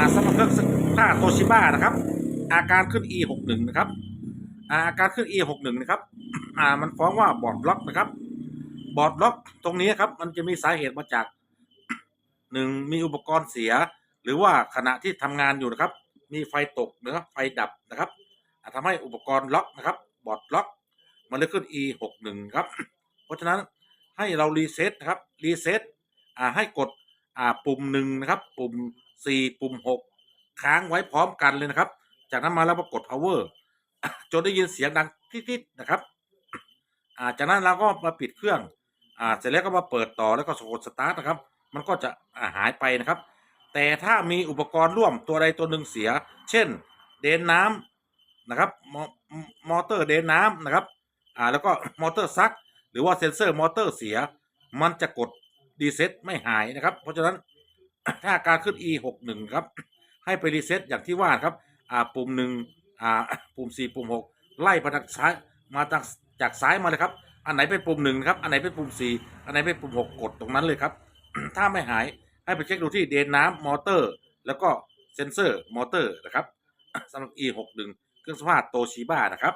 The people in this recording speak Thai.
าสำหรับเครื่องซักผ้าโตชิบ้านะครับ อาการขึ้น E 6 1นะครับ อาการขึ้น E 6 1นะครับอ่ามันฟ้องว่าบอดล็อกนะครับ บอดล็อกตรงนี้ครับมันจะมีสาเหตุมาจากหนึ่งมีอุปกรณ์เสีย หรือว่าขณะที่ทำงานอยู่นะครับ มีไฟตกนะครับไฟดับนะครับอ่าทำให้อุปกรณ์ล็อกนะครับ บอดล็อก มันเลยขึ้น E 6 1ครับ เพราะฉะนั้นให้เรารีเซ็ตนะครับรีเซ็ตอ่าให้กดอ่าปุ่มหนึ่งนะครับ ปุ่ม 4ปุ่ม6ค้างไว้พร้อมกันเลยนะครับ จากนั้นมาแล้วก็กด power จนได้ยินเสียงดังทิดๆนะครับาจากนั้นเราก็มาปิดเครื่องอ่าเสร็จแล้วก็มาเปิดต่อแล้วก็กดสตาร์ทนะครับ มันก็จะอ่าหายไปนะครับ แต่ถ้ามีอุปกรณ์ร่วมตัวใดตัวหนึ่งเสีย เช่น เดนน้ำนะครับมอเตอร์เดนน้ำนะครับอ่าแล้วก็มอเตอร์ซัก หรือว่าเซ็นเซอร์มอเตอร์เสีย มันจะกดรีเซ็ตไม่หายนะครับ เพราะฉะนั้น ถ้าการขึ้น e 6 1ครับ ให้ไปรีเซ็ตอย่างที่ว่าครับ อ่าปุ่มหนึ่งอ่าปุ่ม4ปุ่ม6ไล่มาจากซ้ายมาจากจากซ้ายมาเลยครับ อันไหนเป็นปุ่มหนึ่งครับ อันไหนเป็นปุ่ม4อันไหนเป็นปุ่ม6กกดตรงนั้นเลยครับ ถ้าไม่หายให้ไปเช็คดูที่เดนน้ำมอเตอร์ แล้วก็เซนเซอร์มอเตอร์นะครับสำหรับ e 6 1เครื่องสภาพโตชิบ้านะครับ